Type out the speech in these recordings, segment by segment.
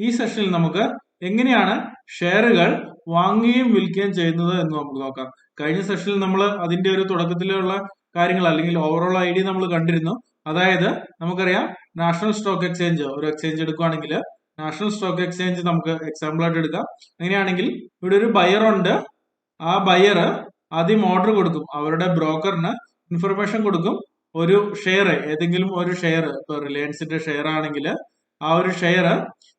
ഈ സെഷനിൽ നമുക്ക് എങ്ങനെയാണ് ഷെയറുകൾ വാങ്ങുകയും വിൽക്കുകയും ചെയ്യുന്നത് എന്ന് നമുക്ക് നോക്കാം. കഴിഞ്ഞ സെഷനിൽ നമ്മൾ അതിന്റെ ഒരു തുടക്കത്തിലുള്ള കാര്യങ്ങൾ അല്ലെങ്കിൽ ഓവറോൾ ഐഡിയ നമ്മൾ കണ്ടിരുന്നു. അതായത് നമുക്കറിയാം നാഷണൽ സ്റ്റോക്ക് എക്സ്ചേഞ്ച് ഒരു എക്സ്ചേഞ്ച് എടുക്കുകയാണെങ്കിൽ നാഷണൽ സ്റ്റോക്ക് എക്സ്ചേഞ്ച് നമുക്ക് എക്സാമ്പിൾ ആയിട്ട് എടുക്കാം. അങ്ങനെയാണെങ്കിൽ ഇവിടെ ഒരു ബയർ ഉണ്ട്. ആ ബയർ ആദ്യം ഓർഡർ കൊടുക്കും. അവരുടെ ബ്രോക്കറിന് ഇൻഫർമേഷൻ കൊടുക്കും. ഒരു ഷെയർ ഏതെങ്കിലും ഒരു ഷെയർ ഇപ്പൊ റിലയൻസിന്റെ ഷെയർ ആണെങ്കിൽ ആ ഒരു ഷെയർ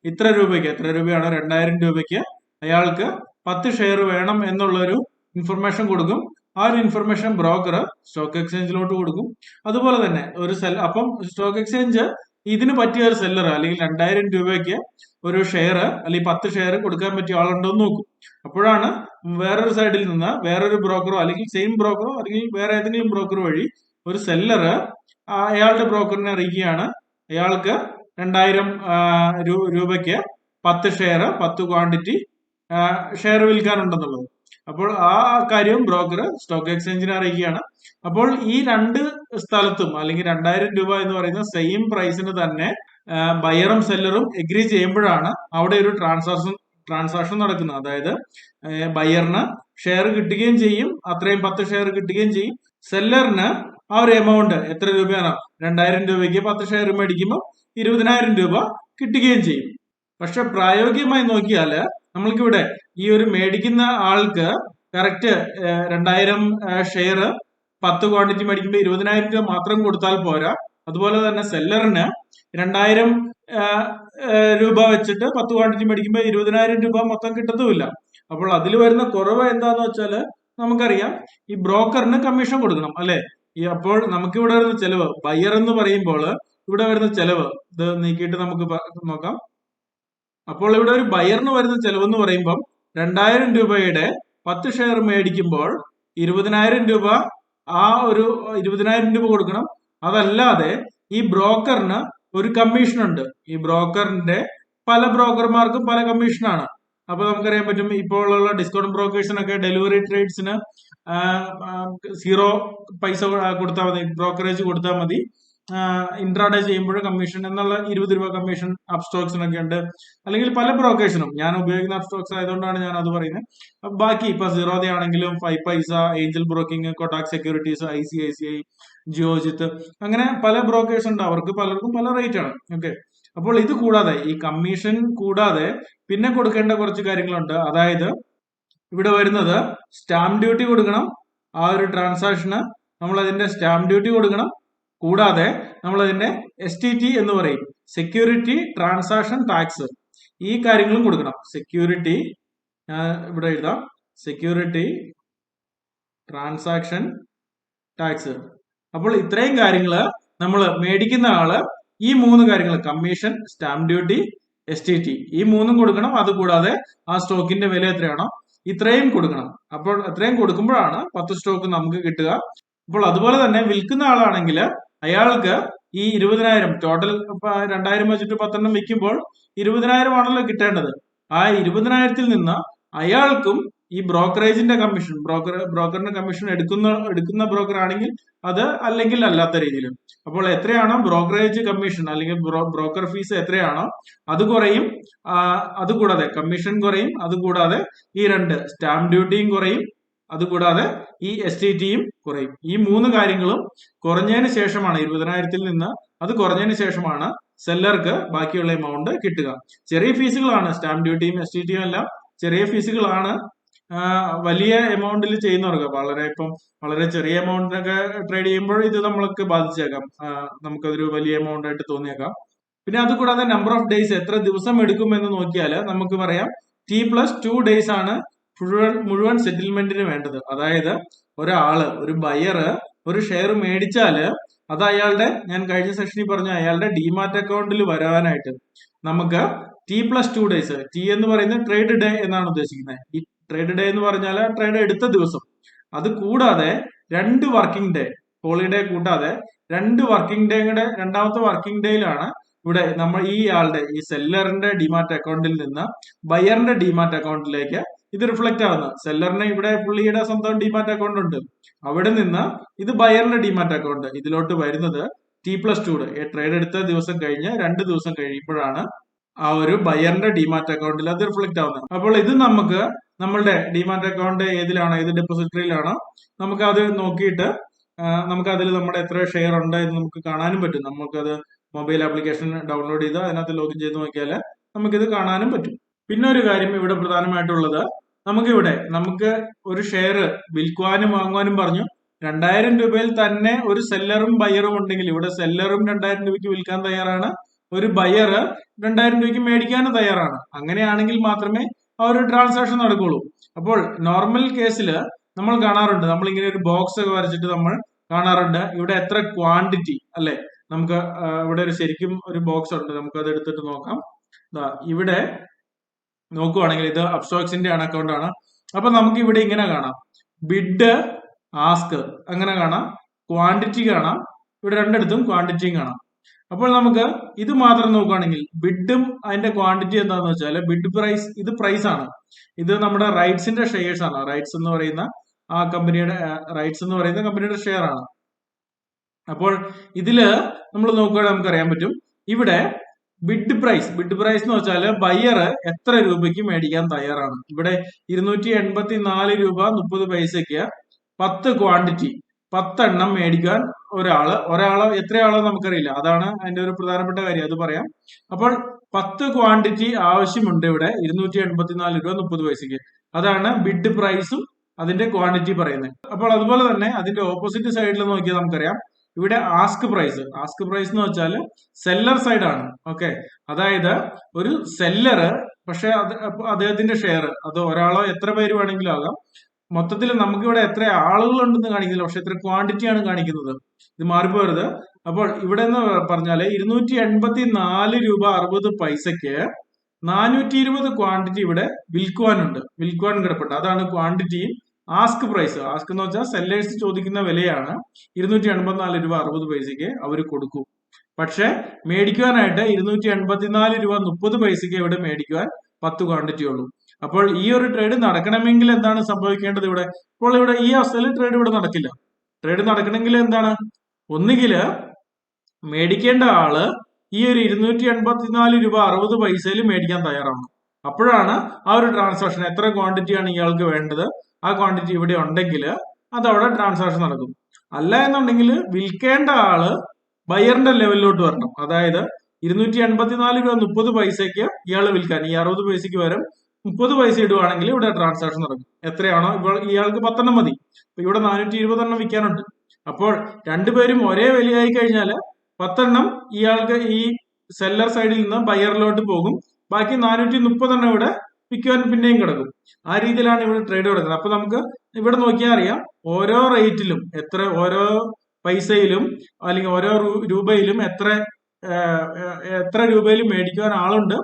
ഇത്ര രൂപയ്ക്ക് എത്ര രൂപയാണ്? രണ്ടായിരം രൂപയ്ക്ക് അയാൾക്ക് പത്ത് ഷെയർ വേണം എന്നുള്ളൊരു ഇൻഫർമേഷൻ കൊടുക്കും. ആ ഒരു ഇൻഫർമേഷൻ ബ്രോക്കർ സ്റ്റോക്ക് എക്സ്ചേഞ്ചിലോട്ട് കൊടുക്കും. അതുപോലെ തന്നെ ഒരു സെൽ അപ്പം സ്റ്റോക്ക് എക്സ്ചേഞ്ച് ഇതിന് പറ്റിയ ഒരു സെല്ലർ അല്ലെങ്കിൽ രണ്ടായിരം രൂപയ്ക്ക് ഒരു ഷെയർ അല്ലെങ്കിൽ പത്ത് ഷെയർ കൊടുക്കാൻ പറ്റിയ ആളുണ്ടോ എന്ന് നോക്കും. അപ്പോഴാണ് വേറൊരു സൈഡിൽ നിന്ന് വേറൊരു ബ്രോക്കറോ അല്ലെങ്കിൽ സെയിം ബ്രോക്കറോ അല്ലെങ്കിൽ വേറെ ഏതെങ്കിലും ബ്രോക്കർ വഴി ഒരു സെല്ലർ അയാളുടെ ബ്രോക്കറിനെ അറിയിക്കുകയാണ്. അയാൾക്ക് രണ്ടായിരം രൂപയ്ക്ക് പത്ത് ഷെയർ പത്ത് ക്വാണ്ടിറ്റി ഷെയർ വിൽക്കാനുണ്ടെന്നുള്ളത്. അപ്പോൾ ആ കാര്യം ബ്രോക്കർ സ്റ്റോക്ക് എക്സ്ചേഞ്ചിനെ അറിയിക്കുകയാണ്. അപ്പോൾ ഈ രണ്ട് സ്ഥലത്തും അല്ലെങ്കിൽ രണ്ടായിരം രൂപ എന്ന് പറയുന്ന സെയിം പ്രൈസിന് തന്നെ ബയറും സെല്ലറും എഗ്രി ചെയ്യുമ്പോഴാണ് അവിടെ ഒരു ട്രാൻസാക്ഷൻ ട്രാൻസാക്ഷൻ നടക്കുന്നത്. അതായത് ബയറിന് ഷെയർ കിട്ടുകയും ചെയ്യും അത്രയും പത്ത് ഷെയർ കിട്ടുകയും ചെയ്യും. സെല്ലറിന് ആ ഒരു എമൗണ്ട് എത്ര രൂപയാണോ? രണ്ടായിരം രൂപയ്ക്ക് പത്ത് ഷെയർ മേടിക്കുമ്പോൾ ഇരുപതിനായിരം രൂപ കിട്ടുകയും ചെയ്യും. പക്ഷെ പ്രായോഗികമായി നോക്കിയാൽ നമ്മൾക്കിവിടെ ഈ ഒരു മേടിക്കുന്ന ആൾക്ക് കറക്റ്റ് രണ്ടായിരം ഷെയർ പത്ത് ക്വാണ്ടിറ്റി മേടിക്കുമ്പോൾ ഇരുപതിനായിരം രൂപ മാത്രം കൊടുത്താൽ പോരാ. അതുപോലെ തന്നെ സെല്ലറിന് രണ്ടായിരം രൂപ വെച്ചിട്ട് പത്ത് ക്വാണ്ടിറ്റി മേടിക്കുമ്പോൾ ഇരുപതിനായിരം രൂപ മൊത്തം കിട്ടത്തുമില്ല. അപ്പോൾ അതിൽ വരുന്ന കുറവ് എന്താന്ന് വെച്ചാൽ നമുക്കറിയാം ഈ ബ്രോക്കറിന് കമ്മീഷൻ കൊടുക്കണം അല്ലെ? അപ്പോൾ നമുക്കിവിടെ വരുന്ന ചെലവ് ബയർ എന്ന് പറയുമ്പോൾ ഇവിടെ വരുന്ന ചെലവ് ഇത് നീക്കിയിട്ട് നമുക്ക് നോക്കാം. അപ്പോൾ ഇവിടെ ഒരു ബയറിന് വരുന്ന ചെലവ് എന്ന് പറയുമ്പം രണ്ടായിരം രൂപയുടെ പത്ത് ഷെയർ മേടിക്കുമ്പോൾ ഇരുപതിനായിരം രൂപ ആ ഒരു ഇരുപതിനായിരം രൂപ കൊടുക്കണം. അതല്ലാതെ ഈ ബ്രോക്കറിന് ഒരു കമ്മീഷൻ ഉണ്ട് ഈ ബ്രോക്കറിന്റെ പല ബ്രോക്കർമാർക്കും പല കമ്മീഷനാണ്. അപ്പൊ നമുക്കറിയാൻ പറ്റും ഇപ്പോൾ ഉള്ള ഡിസ്കൗണ്ട് ബ്രോക്കേഴ്സിനൊക്കെ ഡെലിവറി ട്രേഡ്സിന് സീറോ പൈസ കൊടുത്താൽ മതി ബ്രോക്കറേജ് കൊടുത്താൽ മതി. ഇൻട്രാഡേ ചെയ്യുമ്പോൾ കമ്മീഷൻ എന്നുള്ള ഇരുപത് രൂപ കമ്മീഷൻ അപ് സ്റ്റോക്സിനൊക്കെ ഉണ്ട്. അല്ലെങ്കിൽ പല ബ്രോക്കേഴ്സിനും ഞാൻ ഉപയോഗിക്കുന്ന അപ് സ്റ്റോക്സ് ആയതുകൊണ്ടാണ് ഞാൻ അത് പറയുന്നത്. ബാക്കി ഇപ്പൊ സീറോദ ആണെങ്കിലും five paisa Angel broking Kotak securities I C I C I Geojit അങ്ങനെ പല ബ്രോക്കേഴ്സ് ഉണ്ട്. അവർക്ക് പലർക്കും പല റേറ്റ് ആണ്. ഓക്കെ അപ്പോൾ ഇത് കൂടാതെ ഈ കമ്മീഷൻ കൂടാതെ പിന്നെ കൊടുക്കേണ്ട കുറച്ച് കാര്യങ്ങളുണ്ട്. അതായത് ഇവിടെ വരുന്നത് സ്റ്റാമ്പ് ഡ്യൂട്ടി കൊടുക്കണം. ആ ഒരു ട്രാൻസാക്ഷന് നമ്മൾ അതിന്റെ സ്റ്റാമ്പ് ഡ്യൂട്ടി കൊടുക്കണം. കൂടാതെ നമ്മൾ അതിന്റെ എസ് ടി ടി എന്ന് പറയും. സെക്യൂരിറ്റി ട്രാൻസാക്ഷൻ ടാക്സ് ഈ കാര്യങ്ങളും കൊടുക്കണം. സെക്യൂരിറ്റി ഇവിടെ എഴുതാം. സെക്യൂരിറ്റി ട്രാൻസാക്ഷൻ ടാക്സ് അപ്പോൾ ഇത്രയും കാര്യങ്ങൾ നമ്മൾ മേടിക്കുന്ന ആൾ ഈ മൂന്ന് കാര്യങ്ങൾ commission stamp duty S T T ഈ മൂന്നും കൊടുക്കണം. അതുകൂടാതെ ആ സ്റ്റോക്കിന്റെ വില എത്രയാണോ ഇത്രയും കൊടുക്കണം. അപ്പോൾ അത്രയും കൊടുക്കുമ്പോഴാണ് പത്ത് സ്റ്റോക്ക് നമുക്ക് കിട്ടുക. അപ്പോൾ അതുപോലെ തന്നെ വിൽക്കുന്ന ആളാണെങ്കിൽ അയാൾക്ക് ഈ ഇരുപതിനായിരം ടോട്ടൽ രണ്ടായിരം വെച്ചിട്ട് പത്തെണ്ണം വിൽക്കുമ്പോൾ ഇരുപതിനായിരം ആണല്ലോ കിട്ടേണ്ടത്. ആ ഇരുപതിനായിരത്തിൽ നിന്ന് അയാൾക്കും ഈ ബ്രോക്കറേജിന്റെ കമ്മീഷൻ ബ്രോക്കർ ബ്രോക്കറിന്റെ കമ്മീഷൻ എടുക്കുന്ന എടുക്കുന്ന ബ്രോക്കർ ആണെങ്കിൽ അത് അല്ലെങ്കിൽ അല്ലാത്ത രീതിയിലും. അപ്പോൾ എത്രയാണോ ബ്രോക്കറേജ് കമ്മീഷൻ അല്ലെങ്കിൽ ബ്രോക്കർ ഫീസ് എത്രയാണോ അത് കുറയും. അതുകൂടാതെ കമ്മീഷൻ കുറയും. അതുകൂടാതെ ഈ രണ്ട് സ്റ്റാമ്പ് ഡ്യൂട്ടിയും കുറയും. അതുകൂടാതെ ഈ എസ് ടി ടിയും കുറയും. ഈ മൂന്ന് കാര്യങ്ങളും കുറഞ്ഞതിന് ശേഷമാണ് ഇരുപതിനായിരത്തിൽ നിന്ന് അത് കുറഞ്ഞതിന് ശേഷമാണ് സെല്ലർക്ക് ബാക്കിയുള്ള എമൗണ്ട് കിട്ടുക. ചെറിയ ഫീസുകളാണ് സ്റ്റാമ്പ് ഡ്യൂട്ടിയും എസ് ടി ടിയും എല്ലാം ചെറിയ ഫീസുകളാണ് വലിയ എമൗണ്ടിൽ ചെയ്യുന്നവർക്ക്. വളരെ ഇപ്പം വളരെ ചെറിയ എമൗണ്ടിനൊക്കെ ട്രേഡ് ചെയ്യുമ്പോൾ ഇത് നമ്മൾക്ക് ബാധിച്ചേക്കാം. നമുക്കതൊരു വലിയ എമൗണ്ട് ആയിട്ട് തോന്നിയേക്കാം. പിന്നെ അതുകൂടാതെ നമ്പർ ഓഫ് ഡേയ്സ് എത്ര ദിവസം എടുക്കും എന്ന് നോക്കിയാൽ നമുക്ക് പറയാം ടി പ്ലസ് ടു ഡേയ്സ് ആണ് മുഴുവൻ മുഴുവൻ സെറ്റിൽമെന്റിന് വേണ്ടത്. അതായത് ഒരാൾ ഒരു ബയറ് ഒരു ഷെയർ മേടിച്ചാൽ അത് അയാളുടെ ഞാൻ കഴിഞ്ഞ സെഷനിൽ പറഞ്ഞ അയാളുടെ ഡിമാറ്റ് അക്കൗണ്ടിൽ വരാനായിട്ട് നമുക്ക് T plus two days T എന്ന് പറയുന്നത് ട്രേഡ് ഡേ എന്നാണ് ഉദ്ദേശിക്കുന്നത്. ഈ ട്രേഡ് ഡേ എന്ന് പറഞ്ഞാൽ ട്രേഡ് എടുത്ത ദിവസം. അത് കൂടാതെ രണ്ട് വർക്കിംഗ് ഡേ ഹോളിഡേ കൂടാതെ രണ്ട് വർക്കിംഗ് ഡേയുടെ രണ്ടാമത്തെ വർക്കിംഗ് ഡേയിലാണ് ഇവിടെ നമ്മൾ ഈ ആളുടെ ഈ സെല്ലറിന്റെ ഡിമാറ്റ് അക്കൗണ്ടിൽ നിന്ന് ബയറിന്റെ ഡിമാറ്റ് അക്കൗണ്ടിലേക്ക് ഇത് റിഫ്ലക്ട് ആവുന്നത് സെല്ലറിന് ഇവിടെ പുള്ളിയുടെ സ്വന്തം ഡിമാറ്റ് അക്കൗണ്ട് ഉണ്ട്. അവിടെ നിന്ന് ഇത് ബയറിന്റെ ഡിമാറ്റ് അക്കൗണ്ട് ഇതിലോട്ട് വരുന്നത് ടി പ്ലസ് ടു. ട്രേഡ് എടുത്ത ദിവസം കഴിഞ്ഞ് രണ്ട് ദിവസം കഴിയുമ്പോഴാണ് ആ ഒരു ബയറിന്റെ ഡിമാറ്റ് അക്കൗണ്ടിൽ അത് റിഫ്ലക്ട് ആവുന്നത്. അപ്പോൾ ഇത് നമുക്ക് നമ്മളുടെ ഡിമാറ്റ് അക്കൗണ്ട് ഏതിലാണ്? ഏത് ഡെപ്പോസിറ്ററിയിലാണോ നമുക്ക് അത് നോക്കിയിട്ട് നമുക്ക് അതിൽ നമ്മുടെ എത്ര ഷെയർ ഉണ്ട് എന്ന് നമുക്ക് കാണാനും പറ്റും. നമുക്കത് മൊബൈൽ ആപ്ലിക്കേഷൻ ഡൗൺലോഡ് ചെയ്ത് അതിനകത്ത് ലോഗിൻ ചെയ്ത് നോക്കിയാൽ നമുക്കിത് കാണാനും പറ്റും. പിന്നെ ഒരു കാര്യം ഇവിടെ പ്രധാനമായിട്ടുള്ളത്. നമുക്കിവിടെ നമുക്ക് ഒരു ഷെയർ വിൽക്കുവാനും വാങ്ങുവാനും പറഞ്ഞു. രണ്ടായിരം രൂപയിൽ തന്നെ ഒരു സെല്ലറും ബയറും ഉണ്ടെങ്കിൽ ഇവിടെ സെല്ലറും രണ്ടായിരം രൂപയ്ക്ക് വിൽക്കാൻ തയ്യാറാണ്. ഒരു ബയർ രണ്ടായിരം രൂപയ്ക്ക് മേടിക്കാനും തയ്യാറാണ്. അങ്ങനെയാണെങ്കിൽ മാത്രമേ ആ ഒരു ട്രാൻസാക്ഷൻ നടക്കുള്ളൂ. അപ്പോൾ നോർമൽ കേസിൽ നമ്മൾ കാണാറുണ്ട്. നമ്മൾ ഇങ്ങനെ ഒരു ബോക്സ് ഒക്കെ വരച്ചിട്ട് നമ്മൾ കാണാറുണ്ട്. ഇവിടെ എത്ര ക്വാണ്ടിറ്റി അല്ലെ? നമുക്ക് ഇവിടെ ഒരു ശരിക്കും ഒരു ബോക്സ് ഉണ്ട്. നമുക്ക് അത് എടുത്തിട്ട് നോക്കാം. ഇവിടെ നോക്കുവാണെങ്കിൽ ഇത് അബ്സ്റ്റോക്സിന്റെ ആണ് അക്കൗണ്ട് ആണ്. അപ്പൊ നമുക്ക് ഇവിടെ ഇങ്ങനെ കാണാം. ബിഡ് ആസ്ക് അങ്ങനെ കാണാം. ക്വാണ്ടിറ്റി കാണാം. ഇവിടെ രണ്ടിടത്തും ക്വാണ്ടിറ്റിയും കാണാം. അപ്പോൾ നമുക്ക് ഇത് മാത്രം നോക്കുകയാണെങ്കിൽ ബിഡും അതിന്റെ ക്വാണ്ടിറ്റി എന്താന്ന് വെച്ചാൽ ബിഡ് പ്രൈസ് ഇത് പ്രൈസ് ആണ്. ഇത് നമ്മുടെ റൈറ്റ്സിന്റെ ഷെയർസ് ആണ്. റൈറ്റ്സ് എന്ന് പറയുന്ന ആ കമ്പനിയുടെ റൈറ്റ്സ് എന്ന് പറയുന്ന കമ്പനിയുടെ ഷെയർ ആണ്. അപ്പോൾ ഇതിൽ നമ്മൾ നോക്കുകയാണെങ്കിൽ നമുക്ക് അറിയാൻ പറ്റും. ഇവിടെ ബിഡ് പ്രൈസ് ബിഡ് പ്രൈസ് എന്ന് വെച്ചാൽ ബയ്യർ എത്ര രൂപയ്ക്ക് മേടിക്കാൻ തയ്യാറാണ്? ഇവിടെ ഇരുന്നൂറ്റി എൺപത്തി നാല് രൂപ മുപ്പത് പൈസയ്ക്ക് പത്ത് ക്വാണ്ടിറ്റി പത്തെണ്ണം മേടിക്കാൻ ഒരാൾ. ഒരാൾ എത്രയാളോ നമുക്കറിയില്ല. അതാണ് അതിന്റെ ഒരു പ്രധാനപ്പെട്ട കാര്യം. അത് പറയാം. അപ്പോൾ പത്ത് ക്വാണ്ടിറ്റി ആവശ്യമുണ്ട് ഇവിടെ. ഇരുന്നൂറ്റി എൺപത്തിനാല് രൂപ മുപ്പത് പൈസയ്ക്ക്. അതാണ് ബിഡ് പ്രൈസും അതിന്റെ ക്വാണ്ടിറ്റി പറയുന്നത്. അപ്പോൾ അതുപോലെ തന്നെ അതിന്റെ ഓപ്പോസിറ്റ് സൈഡിൽ നോക്കിയാൽ നമുക്കറിയാം. ഇവിടെ ആസ്ക് പ്രൈസ് ആസ്ക് പ്രൈസ് എന്ന് വെച്ചാൽ സെല്ലർ സൈഡ് ആണ്. ഓക്കെ അതായത് ഒരു സെല്ലർ പക്ഷെ അത് അദ്ദേഹത്തിന്റെ ഷെയർ അത് ഒരാളോ എത്ര പേര് വേണമെങ്കിലും ആകാം. മൊത്തത്തിൽ നമുക്കിവിടെ എത്ര ആളുകൾ ഉണ്ടെന്ന് കാണിക്കുന്നില്ല പക്ഷെ എത്ര ക്വാണ്ടിറ്റി ആണ് കാണിക്കുന്നത്. ഇത് മാറിപ്പോരുത്. അപ്പോൾ ഇവിടെ എന്ന് പറഞ്ഞാൽ ഇരുന്നൂറ്റി എൺപത്തി നാല് രൂപ അറുപത് പൈസക്ക് നാനൂറ്റി ഇരുപത് ക്വാണ്ടിറ്റി ഇവിടെ വിൽക്കുവാനുണ്ട്. വിൽക്കുവാൻ കിടപ്പുണ്ട്. അതാണ് ക്വാണ്ടിറ്റി ആസ്ക് പ്രൈസ്. ആസ്ക് എന്ന് വെച്ചാൽ സെല്ലേഴ്സ് ചോദിക്കുന്ന വിലയാണ്. ഇരുന്നൂറ്റി എൺപത്തിനാല് രൂപ അറുപത് പൈസയ്ക്ക് അവർ കൊടുക്കും. പക്ഷെ മേടിക്കുവാനായിട്ട് ഇരുന്നൂറ്റി എൺപത്തിനാല് രൂപ മുപ്പത് പൈസയ്ക്ക് ഇവിടെ മേടിക്കുവാൻ പത്ത് ക്വാണ്ടിറ്റി ഉള്ളൂ. അപ്പോൾ ഈ ഒരു ട്രേഡ് നടക്കണമെങ്കിൽ എന്താണ് സംഭവിക്കേണ്ടത് ഇവിടെ? അപ്പോൾ ഇവിടെ ഈ അവസ്ഥയിൽ ട്രേഡ് ഇവിടെ നടക്കില്ല. ട്രേഡ് നടക്കണമെങ്കിൽ എന്താണ്? ഒന്നുകിൽ മേടിക്കേണ്ട ആൾ ഈ ഒരു ഇരുന്നൂറ്റി എൺപത്തിനാല് രൂപ അറുപത് പൈസയിൽ മേടിക്കാൻ തയ്യാറാണ്. അപ്പോഴാണ് ആ ഒരു ട്രാൻസാക്ഷൻ എത്ര ക്വാണ്ടിറ്റിയാണ് ഇയാൾക്ക് വേണ്ടത്? ആ ക്വാണ്ടിറ്റി ഇവിടെ ഉണ്ടെങ്കിൽ അത് അവിടെ ട്രാൻസാക്ഷൻ നടക്കും. അല്ല എന്നുണ്ടെങ്കിൽ വിൽക്കേണ്ട ആൾ ബയറിന്റെ ലെവലിലോട്ട് വരണം. അതായത് ഇരുന്നൂറ്റി എൺപത്തിനാല് രൂപ മുപ്പത് പൈസയ്ക്ക് ഇയാൾ വിൽക്കാൻ. ഈ അറുപത് പൈസയ്ക്ക് പകരം മുപ്പത് പൈസ ഇടുവാണെങ്കിൽ ഇവിടെ ട്രാൻസാക്ഷൻ നടക്കും. എത്രയാണോ? ഇപ്പോൾ ഇയാൾക്ക് പത്തെണ്ണം മതി. അപ്പൊ ഇവിടെ നാനൂറ്റി ഇരുപതെണ്ണം വിൽക്കാനുണ്ട്. അപ്പോൾ രണ്ടുപേരും ഒരേ വിലയായി കഴിഞ്ഞാൽ പത്തെണ്ണം ഇയാൾക്ക് ഈ സെല്ലർ സൈഡിൽ നിന്ന് ബയറിലോട്ട് പോകും. ബാക്കി നാനൂറ്റി മുപ്പതെണ്ണം ഇവിടെ വിൽക്കുവാൻ പിന്നെയും കിടക്കും. ആ രീതിയിലാണ് ഇവിടെ ട്രേഡ് കിടക്കുന്നത്. അപ്പൊ നമുക്ക് ഇവിടെ നോക്കിയാൽ അറിയാം ഓരോ റേറ്റിലും എത്ര ഓരോ പൈസയിലും അല്ലെങ്കിൽ ഓരോ രൂപയിലും എത്ര എത്ര രൂപയിലും മേടിക്കുവാൻ ആളുണ്ട്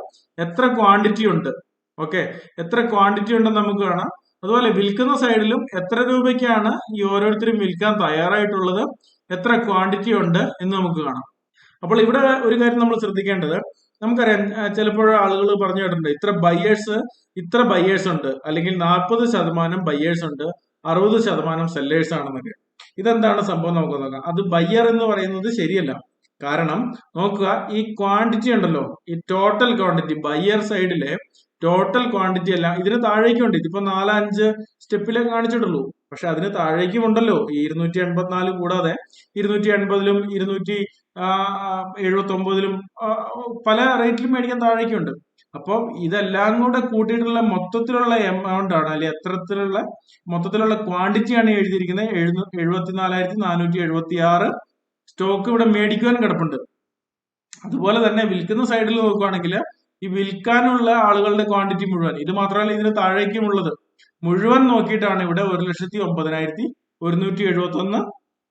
എത്ര ക്വാണ്ടിറ്റി ഉണ്ട്. ഓക്കെ എത്ര ക്വാണ്ടിറ്റി ഉണ്ടെന്ന് നമുക്ക് കാണാം. അതുപോലെ വിൽക്കുന്ന സൈഡിലും എത്ര രൂപയ്ക്കാണ് ഈ ഓരോരുത്തരും വിൽക്കാൻ തയ്യാറായിട്ടുള്ളത് എത്ര ക്വാണ്ടിറ്റി ഉണ്ട് എന്ന് നമുക്ക് കാണാം. അപ്പോൾ ഇവിടെ ഒരു കാര്യം നമ്മൾ ശ്രദ്ധിക്കേണ്ടത് നമുക്കറിയാം ചിലപ്പോൾ ആളുകൾ പറഞ്ഞു കേട്ടിട്ടുണ്ട് ഇത്ര ബയേഴ്സ് ഇത്ര ബയേഴ്സ് ഉണ്ട് അല്ലെങ്കിൽ നാൽപ്പത് ശതമാനം ബയേഴ്സ് ഉണ്ട് അറുപത് ശതമാനം സെല്ലേഴ്സ് ആണെന്നൊക്കെ. ഇതെന്താണ് സംഭവം നമുക്ക് നോക്കാം. അത് ബയ്യർ എന്ന് പറയുന്നത് ശരിയല്ല. കാരണം നോക്കുക ഈ ക്വാണ്ടിറ്റി ഉണ്ടല്ലോ ഈ ടോട്ടൽ ക്വാണ്ടിറ്റി ബയ്യർ സൈഡിലെ ടോട്ടൽ ക്വാണ്ടിറ്റി അല്ല ഇതിന് താഴേക്കുണ്ട് ഇതിപ്പോ നാലഞ്ച് സ്റ്റെപ്പിലേ കാണിച്ചിട്ടുള്ളൂ. പക്ഷെ അതിന് താഴേക്കും ഉണ്ടല്ലോ. ഈ ഇരുന്നൂറ്റി എൺപത്തിനാല് കൂടാതെ ഇരുന്നൂറ്റി എൺപതിലും ഇരുന്നൂറ്റി എഴുപത്തി ഒമ്പതിലും പല റേറ്റിലും മേടിക്കാൻ താഴേക്കുണ്ട്. അപ്പം ഇതെല്ലാം കൂടെ കൂട്ടിയിട്ടുള്ള മൊത്തത്തിലുള്ള എമൗണ്ട് ആണ് അല്ലെങ്കിൽ എത്രത്തിലുള്ള മൊത്തത്തിലുള്ള ക്വാണ്ടിറ്റിയാണ് എഴുതിയിരിക്കുന്നത്. എഴുന്നൂ എഴുപത്തിനാലായിരത്തി നാനൂറ്റി എഴുപത്തി ആറ് സ്റ്റോക്ക് ഇവിടെ മേടിക്കുവാൻ കിടപ്പുണ്ട്. അതുപോലെ തന്നെ വിൽക്കുന്ന സൈഡിൽ നോക്കുകയാണെങ്കിൽ ഈ വിൽക്കാനുള്ള ആളുകളുടെ ക്വാണ്ടിറ്റി മുഴുവൻ ഇത് മാത്രമല്ല ഇതിന് താഴേക്കുമുള്ളത് മുഴുവൻ നോക്കിയിട്ടാണ് ഇവിടെ ഒരു ലക്ഷത്തി ഒമ്പതിനായിരത്തി ഒരുന്നൂറ്റി എഴുപത്തി ഒന്ന്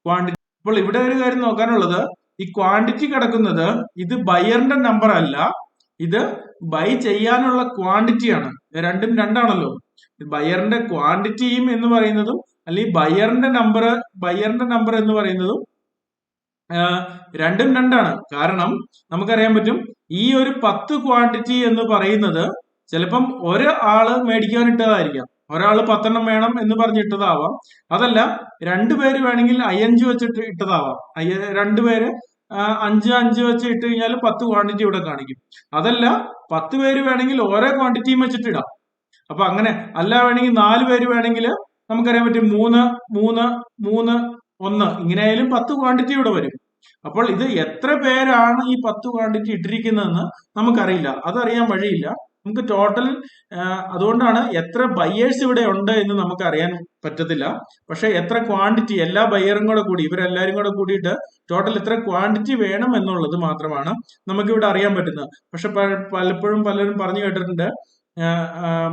ക്വാണ്ടിറ്റി അപ്പോൾ ഇവിടെ ഒരു കാര്യം നോക്കാനുള്ളത് ഈ ക്വാണ്ടിറ്റി കിടക്കുന്നത് ഇത് ബയറിന്റെ നമ്പർ അല്ല ഇത് ബൈ ചെയ്യാനുള്ള ക്വാണ്ടിറ്റിയാണ് രണ്ടും രണ്ടാണല്ലോ. ബയറിന്റെ ക്വാണ്ടിറ്റിയും എന്ന് പറയുന്നതും അല്ലെങ്കിൽ ബയറിന്റെ നമ്പർ ബയറിന്റെ നമ്പർ എന്ന് പറയുന്നതും രണ്ടും രണ്ടാണ്. കാരണം നമുക്കറിയാൻ പറ്റും ഈ ഒരു പത്ത് ക്വാണ്ടിറ്റി എന്ന് പറയുന്നത് ചിലപ്പം ഒരു ആൾ മേടിക്കാൻ ഇട്ടതായിരിക്കാം. ഒരാൾ പത്തെണ്ണം വേണം എന്ന് പറഞ്ഞിട്ടതാവാം അതല്ല രണ്ടുപേര് വേണമെങ്കിൽ അയ്യഞ്ച് വെച്ചിട്ട് ഇട്ടതാവാം. അയ്യ രണ്ടുപേര് അഞ്ച് അഞ്ച് വെച്ച് ഇട്ട് കഴിഞ്ഞാൽ പത്ത് ക്വാണ്ടിറ്റി ഇവിടെ കാണിക്കും. അതല്ല പത്ത് പേര് വേണമെങ്കിൽ ഓരോ ക്വാണ്ടിറ്റിയും വെച്ചിട്ട് ഇടാം. അപ്പൊ അങ്ങനെ അല്ല വേണമെങ്കിൽ നാല് പേര് വേണമെങ്കിൽ നമുക്കറിയാൻ പറ്റും മൂന്ന് മൂന്ന് മൂന്ന് ഒന്ന്. ഇങ്ങനെയായാലും പത്ത് ക്വാണ്ടിറ്റി ഇവിടെ വരും. അപ്പോൾ ഇത് എത്ര പേരാണ് ഈ പത്ത് ക്വാണ്ടിറ്റി ഇട്ടിരിക്കുന്നതെന്ന് നമുക്കറിയില്ല. അതറിയാൻ വഴിയില്ല. നമുക്ക് ടോട്ടൽ അതുകൊണ്ടാണ് എത്ര ബയ്യേഴ്സ് ഇവിടെ ഉണ്ട് എന്ന് നമുക്ക് അറിയാൻ പറ്റത്തില്ല. പക്ഷെ എത്ര ക്വാണ്ടിറ്റി എല്ലാ ബയ്യറും കൂടെ കൂടി ഇവരെല്ലാവരും കൂടെ കൂടിയിട്ട് ടോട്ടൽ എത്ര ക്വാണ്ടിറ്റി വേണം എന്നുള്ളത് മാത്രമാണ് നമുക്ക് ഇവിടെ അറിയാൻ പറ്റുന്നത്. പക്ഷെ പലപ്പോഴും പലരും പറഞ്ഞു കേട്ടിട്ടുണ്ട്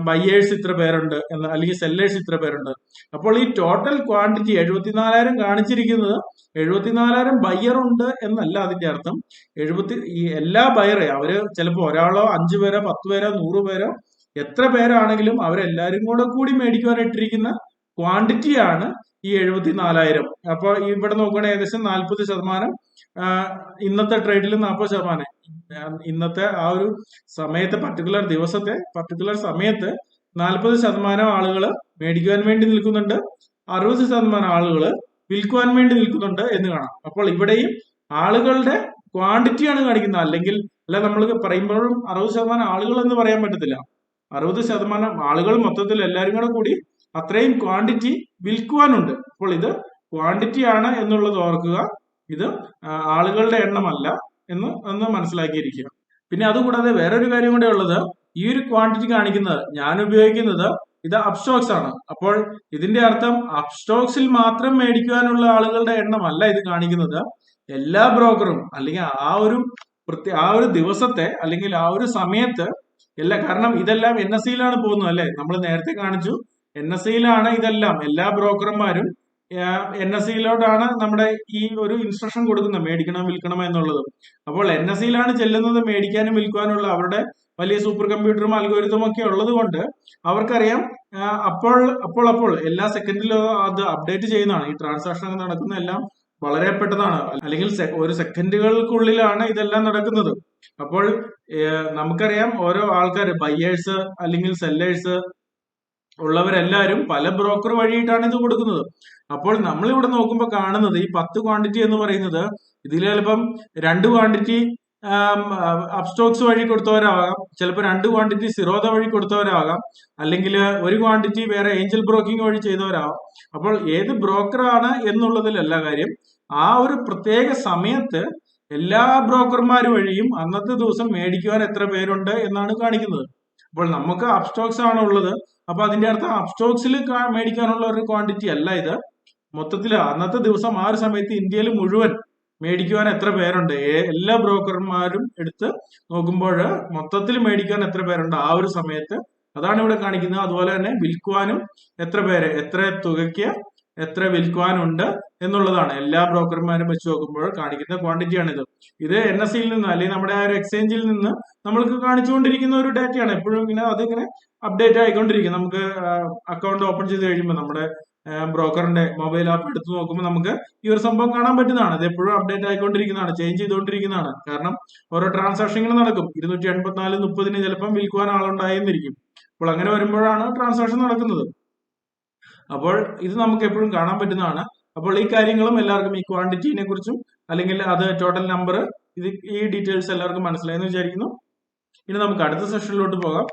ബയ്യേഴ്സ് ഇത്ര പേരുണ്ട് എന്ന് അല്ലെങ്കിൽ സെല്ലേഴ്സ് ഇത്ര പേരുണ്ട്. അപ്പോൾ ഈ ടോട്ടൽ ക്വാണ്ടിറ്റി എഴുപത്തിനാലായിരം കാണിച്ചിരിക്കുന്നത് എഴുപത്തിനാലായിരം ബയ്യർ ഉണ്ട് എന്നല്ല അതിന്റെ അർത്ഥം. എഴുപത്തി ഈ എല്ലാ ബയറെ അവർ ചിലപ്പോൾ ഒരാളോ അഞ്ചു പേരോ പത്ത് പേരോ നൂറ് പേരോ എത്ര പേരാണെങ്കിലും അവരെല്ലാരും കൂടെ കൂടി മേടിക്കുവാനായിട്ടിരിക്കുന്ന ക്വാണ്ടിറ്റിയാണ് ഈ എഴുപത്തി നാലായിരം അപ്പൊ ഇവിടെ നോക്കുകയാണെങ്കിൽ ഏകദേശം നാൽപ്പത് ശതമാനം ഇന്നത്തെ ട്രേഡിൽ നാൽപ്പത് ശതമാനം. ഇന്നത്തെ ആ ഒരു സമയത്തെ പർട്ടിക്കുലർ ദിവസത്തെ പർട്ടിക്കുലർ സമയത്ത് നാൽപ്പത് ശതമാനം ആളുകൾ മേടിക്കുവാൻ വേണ്ടി നിൽക്കുന്നുണ്ട്. അറുപത് ശതമാനം ആളുകൾ വിൽക്കുവാൻ വേണ്ടി നിൽക്കുന്നുണ്ട് എന്ന് കാണാം. അപ്പോൾ ഇവിടെയും ആളുകളുടെ ക്വാണ്ടിറ്റിയാണ് കാണിക്കുന്നത്. അല്ലെങ്കിൽ അല്ല നമ്മൾ പറയുമ്പോഴും അറുപത് ശതമാനം ആളുകൾ എന്ന് പറയാൻ പറ്റത്തില്ല. അറുപത് ശതമാനം ആളുകൾ മൊത്തത്തിൽ എല്ലാവരും കൂടെ കൂടി അത്രയും ക്വാണ്ടിറ്റി വിൽക്കുവാനുണ്ട്. അപ്പോൾ ഇത് ക്വാണ്ടിറ്റി ആണ് എന്നുള്ളത് ഓർക്കുക. ഇത് ആളുകളുടെ എണ്ണമല്ല എന്ന് ഒന്ന് മനസ്സിലാക്കിയിരിക്കുക. പിന്നെ അതുകൂടാതെ വേറൊരു കാര്യം കൂടെ ഉള്ളത്. ഈ ഒരു ക്വാണ്ടിറ്റി കാണിക്കുന്നത് ഞാൻ ഉപയോഗിക്കുന്നത് ഇത് അപ്സ്റ്റോക്സ് ആണ്. അപ്പോൾ ഇതിന്റെ അർത്ഥം അപ്സ്റ്റോക്സിൽ മാത്രം മേടിക്കുവാനുള്ള ആളുകളുടെ എണ്ണമല്ല ഇത് കാണിക്കുന്നത്. എല്ലാ ബ്രോക്കറും അല്ലെങ്കിൽ ആ ഒരു പ്രത്യേക ആ ഒരു ദിവസത്തെ അല്ലെങ്കിൽ ആ ഒരു സമയത്ത് എല്ലാ കാരണം ഇതെല്ലാം എൻ എസ് സിയിലാണ് പോകുന്നത് അല്ലെ? നമ്മൾ നേരത്തെ കാണിച്ചു. എൻ എസ് സിയിലാണ് ഇതെല്ലാം. എല്ലാ ബ്രോക്കർമാരും എൻ എസ് സിയിലോട്ടാണ് നമ്മുടെ ഈ ഒരു ഇൻസ്ട്രക്ഷൻ കൊടുക്കുന്നത് മേടിക്കണം വിൽക്കണം എന്നുള്ളത്. അപ്പോൾ എൻ എസ് സിയിലാണ് ചെല്ലുന്നത് മേടിക്കാനും വിൽക്കാനുള്ള അവരുടെ വലിയ സൂപ്പർ കമ്പ്യൂട്ടറും അൽഗോരിതം ഒക്കെ ഉള്ളത് കൊണ്ട് അവർക്കറിയാം അപ്പോൾ അപ്പോൾ അപ്പോൾ എല്ലാ സെക്കൻഡിലും അത് അപ്ഡേറ്റ് ചെയ്യുന്നതാണ്. ഈ ട്രാൻസാക്ഷൻ നടക്കുന്ന എല്ലാം വളരെ പെട്ടതാണ്. അല്ലെങ്കിൽ ഒരു സെക്കൻഡുകൾക്കുള്ളിലാണ് ഇതെല്ലാം നടക്കുന്നത്. അപ്പോൾ നമുക്കറിയാം ഓരോ ആൾക്കാർ ബയ്യേഴ്സ് അല്ലെങ്കിൽ സെല്ലേഴ്സ് ഉള്ളവരെല്ലാവരും പല ബ്രോക്കർ വഴിയിട്ടാണ് ഇത് കൊടുക്കുന്നത്. അപ്പോൾ നമ്മൾ ഇവിടെ നോക്കുമ്പോൾ കാണുന്നത് ഈ പത്ത് ക്വാണ്ടിറ്റി എന്ന് പറയുന്നത് ഇതിൽ ചിലപ്പം രണ്ട് ക്വാണ്ടിറ്റി അപ്സ്റ്റോക്സ് വഴി കൊടുത്തവരാകാം. ചിലപ്പോൾ രണ്ട് ക്വാണ്ടിറ്റി സിറോദ വഴി കൊടുത്തവരാകാം. അല്ലെങ്കിൽ ഒരു ക്വാണ്ടിറ്റി വേറെ ഏഞ്ചൽ ബ്രോക്കിംഗ് വഴി ചെയ്തവരാകാം. അപ്പോൾ ഏത് ബ്രോക്കറാണ് എന്നുള്ളതിലല്ല കാര്യം. ആ ഒരു പ്രത്യേക സമയത്ത് എല്ലാ ബ്രോക്കർമാർ വഴിയും അന്നത്തെ ദിവസം മേടിക്കുവാൻ എത്ര പേരുണ്ട് എന്നാണ് കാണിക്കുന്നത്. അപ്പോൾ നമുക്ക് അപ്സ്റ്റോക്സ് ആണ് ഉള്ളത്. അപ്പൊ അതിന്റെ അർത്ഥം അപ്സ്റ്റോക്സിൽ മേടിക്കാനുള്ള ഒരു ക്വാണ്ടിറ്റി അല്ല ഇത്. മൊത്തത്തിൽ അന്നത്തെ ദിവസം ആ ഒരു സമയത്ത് ഇന്ത്യയിൽ മുഴുവൻ മേടിക്കുവാൻ എത്ര പേരുണ്ട്? എല്ലാ ബ്രോക്കർമാരും എടുത്ത് നോക്കുമ്പോൾ മൊത്തത്തിൽ മേടിക്കാൻ എത്ര പേരുണ്ട് ആ ഒരു സമയത്ത്? അതാണ് ഇവിടെ കാണിക്കുന്നത്. അതുപോലെ തന്നെ വിൽക്കുവാനും എത്ര പേര് എത്ര തുകയ്ക്ക് എത്ര വിൽക്കുവാനുണ്ട് എന്നുള്ളതാണ്. എല്ലാ ബ്രോക്കർമാരും വെച്ച് നോക്കുമ്പോൾ കാണിക്കുന്ന ക്വാണ്ടിറ്റിയാണിത് ഇത് എൻ എസ് സിയിൽ നിന്ന് അല്ലെങ്കിൽ നമ്മുടെ ആ ഒരു എക്സ്ചേഞ്ചിൽ നിന്ന് നമ്മൾക്ക് കാണിച്ചുകൊണ്ടിരിക്കുന്ന ഒരു ഡാറ്റയാണ് എപ്പോഴും ഇങ്ങനെ അതിങ്ങനെ അപ്ഡേറ്റ് ആയിക്കൊണ്ടിരിക്കും. നമുക്ക് അക്കൗണ്ട് ഓപ്പൺ ചെയ്ത് കഴിയുമ്പോൾ നമ്മുടെ ബ്രോക്കറിന്റെ മൊബൈൽ ആപ്പ് എടുത്ത് നോക്കുമ്പോൾ നമുക്ക് ഈ ഒരു സംഭവം കാണാൻ പറ്റുന്നതാണ്. ഇത് എപ്പോഴും അപ്ഡേറ്റ് ആയിക്കൊണ്ടിരിക്കുന്നതാണ് ചേഞ്ച് ചെയ്തുകൊണ്ടിരിക്കുന്നതാണ്. കാരണം ഓരോ ട്രാൻസാക്ഷനുകൾ നടക്കും. ഇരുന്നൂറ്റി എൺപത്തിനാല് മുപ്പതിന് ചിലപ്പം വിൽക്കുവാൻ ആളുണ്ടായെന്നിരിക്കും. അപ്പോൾ അങ്ങനെ വരുമ്പോഴാണ് ട്രാൻസാക്ഷൻ നടക്കുന്നത്. അപ്പോൾ ഇത് നമുക്ക് എപ്പോഴും കാണാൻ പറ്റുന്നതാണ്. അപ്പോൾ ഈ കാര്യങ്ങളും എല്ലാവർക്കും ഈ ക്വാണ്ടിറ്റിനെ കുറിച്ചും അല്ലെങ്കിൽ അത് ടോട്ടൽ നമ്പർ ഇത് ഈ ഡീറ്റെയിൽസ് എല്ലാവർക്കും മനസ്സിലായെന്ന് വിചാരിക്കുന്നു. ഇനി നമുക്ക് അടുത്ത സെഷനിലോട്ട് പോകാം.